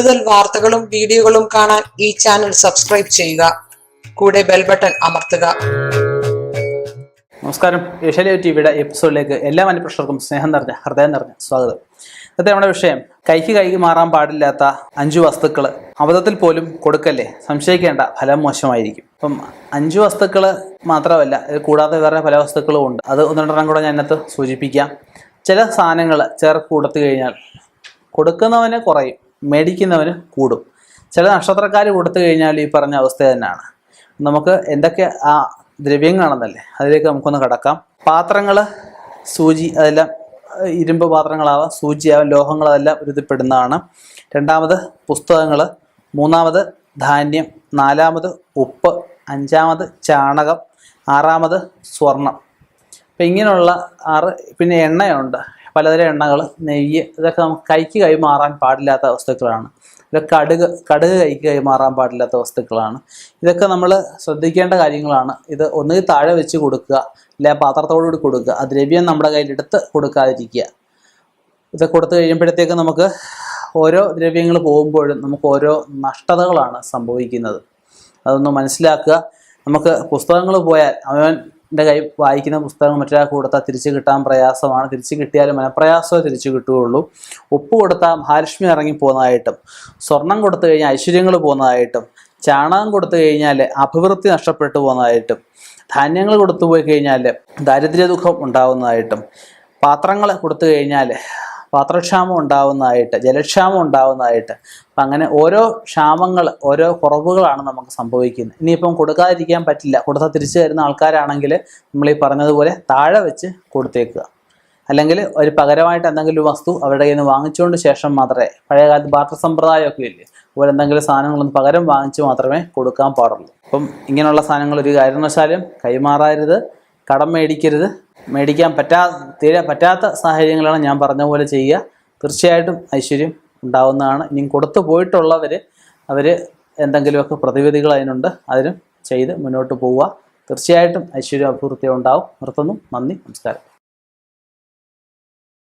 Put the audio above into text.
കൂടുതൽ വാർത്തകളും വീഡിയോകളും കാണാൻ ഈ ചാനൽ സബ്സ്ക്രൈബ് ചെയ്യുക. കൂടെ ബെൽ ബട്ടൺ അമർത്തുക. നമസ്കാരം. ഏഷ്യാലിയ ടിവിയുടെ എപ്പിസോഡിലേക്ക് എല്ലാ മനുഷ്യർക്കും സ്നേഹം നിറഞ്ഞ ഹൃദയം നിറഞ്ഞ സ്വാഗതം. ഇന്നത്തെ നമ്മുടെ വിഷയം കൈക്ക് കൈക്ക് മാറാൻ പാടില്ലാത്ത അഞ്ച് വസ്തുക്കൾ അബദ്ധത്തിൽ പോലും കൊടുക്കല്ലേ? സംശയിക്കേണ്ട ഫലം മോശമായിരിക്കും. അപ്പം അഞ്ച് വസ്തുക്കൾ മാത്രമല്ല കൂടാതെ വേറെ പല വസ്തുക്കളും ഉണ്ട്. അത് ഒന്ന് രണ്ടെണ്ണം കൂടെ അതിനകത്ത് സൂചിപ്പിക്കാം. ചില സാധനങ്ങൾ ചേർക്ക് കൊടുത്തു കഴിഞ്ഞാൽ കൊടുക്കുന്നവനെ കുറയും. മേടിക്കുന്നവന് കൂടും. ചില നക്ഷത്രക്കാർ കൊടുത്തു കഴിഞ്ഞാൽ ഈ പറഞ്ഞ അവസ്ഥ തന്നെയാണ്. നമുക്ക് എന്തൊക്കെ ആ ദ്രവ്യങ്ങളാണെന്നല്ലേ അതിലേക്ക് നമുക്കൊന്ന് കടക്കാം. പാത്രങ്ങൾ സൂചി അതെല്ലാം ഇരുമ്പ് പാത്രങ്ങളാവാം സൂചിയാവാം ലോഹങ്ങൾ അതെല്ലാം ഒരുതിപ്പെടുന്നതാണ് രണ്ടാമത് പുസ്തകങ്ങൾ മൂന്നാമത് ധാന്യം നാലാമത് ഉപ്പ് അഞ്ചാമത് ചാണകം ആറാമത് സ്വർണം. അപ്പം ഇങ്ങനെയുള്ള ആറ് പിന്നെ എണ്ണയുണ്ട്. പലതരം എണ്ണകൾ നെയ്യ് ഇതൊക്കെ നമുക്ക് കൈക്ക് കൈമാറാൻ പാടില്ലാത്ത വസ്തുക്കളാണ്. ഇതൊക്കെ കടുക് കടുക് കൈക്ക് കൈമാറാൻ പാടില്ലാത്ത വസ്തുക്കളാണ്. ഇതൊക്കെ നമ്മൾ ശ്രദ്ധിക്കേണ്ട കാര്യങ്ങളാണ്. ഇത് ഒന്നുകിൽ താഴെ വെച്ച് കൊടുക്കുക ഇല്ല പാത്രത്തോടുകൂടി കൊടുക്കുക ആ ദ്രവ്യം നമ്മുടെ കയ്യിലെടുത്ത് കൊടുക്കാതിരിക്കുക. ഇത് കൊടുത്തു കഴിയുമ്പോഴത്തേക്ക് നമുക്ക് ഓരോ ദ്രവ്യങ്ങൾ പോകുമ്പോഴും നമുക്ക് ഓരോ നഷ്ടതകളാണ് സംഭവിക്കുന്നത്. അതൊന്ന് മനസ്സിലാക്കുക. നമുക്ക് പുസ്തകങ്ങൾ പോയാൽ അവന്റെ കൈ വായിക്കുന്ന പുസ്തകങ്ങൾ മറ്റൊരാൾക്ക് കൊടുത്താൽ തിരിച്ചു കിട്ടാൻ പ്രയാസമാണ്. തിരിച്ചു കിട്ടിയാലും മനപ്രയാസമേ തിരിച്ചു കിട്ടുകയുള്ളൂ. ഉപ്പ് കൊടുത്താൽ മഹാലക്ഷ്മി ഇറങ്ങി പോകുന്നതായിട്ടും സ്വർണം കൊടുത്തു കഴിഞ്ഞാൽ ഐശ്വര്യങ്ങൾ പോകുന്നതായിട്ടും ചാണകം കൊടുത്തു കഴിഞ്ഞാൽ അഭിവൃദ്ധി നഷ്ടപ്പെട്ടു പോകുന്നതായിട്ടും ധാന്യങ്ങൾ കൊടുത്തു പോയി കഴിഞ്ഞാൽ ദാരിദ്ര്യ ദുഃഖം ഉണ്ടാകുന്നതായിട്ടും പാത്രങ്ങൾ കൊടുത്തു കഴിഞ്ഞാൽ പാത്രക്ഷാമം ഉണ്ടാവുന്നതായിട്ട് ജലക്ഷാമം ഉണ്ടാവുന്നതായിട്ട്. അപ്പം അങ്ങനെ ഓരോ ക്ഷാമങ്ങൾ ഓരോ കുറവുകളാണ് നമുക്ക് സംഭവിക്കുന്നത്. ഇനിയിപ്പം കൊടുക്കാതിരിക്കാൻ പറ്റില്ല. കൊടുത്താൽ തിരിച്ചു തരുന്ന ആൾക്കാരാണെങ്കിൽ നമ്മൾ ഈ പറഞ്ഞതുപോലെ താഴെ വെച്ച് കൊടുത്തേക്കുക. അല്ലെങ്കിൽ ഒരു പകരമായിട്ട് എന്തെങ്കിലും വസ്തു അവരുടെ കയ്യിൽ നിന്ന് വാങ്ങിച്ചുകൊണ്ട് ശേഷം മാത്രമേ പഴയകാലത്ത് ബാർട്ടർ സമ്പ്രദായമൊക്കെ ഇല്ലേ? അതുപോലെ എന്തെങ്കിലും സാധനങ്ങളൊന്നും പകരം വാങ്ങിച്ച് മാത്രമേ കൊടുക്കാൻ പാടുള്ളൂ. അപ്പം ഇങ്ങനെയുള്ള സാധനങ്ങൾ ഒരു കാരണവശാലും കൈമാറരുത്. കടം മേടിക്കരുത്. മേടിക്കാൻ പറ്റാ തീരെ പറ്റാത്ത സാഹചര്യങ്ങളാണ് ഞാൻ പറഞ്ഞ പോലെ ചെയ്യുക. തീർച്ചയായിട്ടും ഐശ്വര്യം ഉണ്ടാവുന്നതാണ്. ഇനിയും കൊടുത്തു പോയിട്ടുള്ളവർ അവർ എന്തെങ്കിലുമൊക്കെ പ്രതിവിധികൾ അതിനുണ്ട്. അതിനും ചെയ്ത് മുന്നോട്ട് പോവുക. തീർച്ചയായിട്ടും ഐശ്വര്യം അഭിവൃദ്ധി ഉണ്ടാവും നിർത്തുന്നു. നന്ദി. നമസ്കാരം.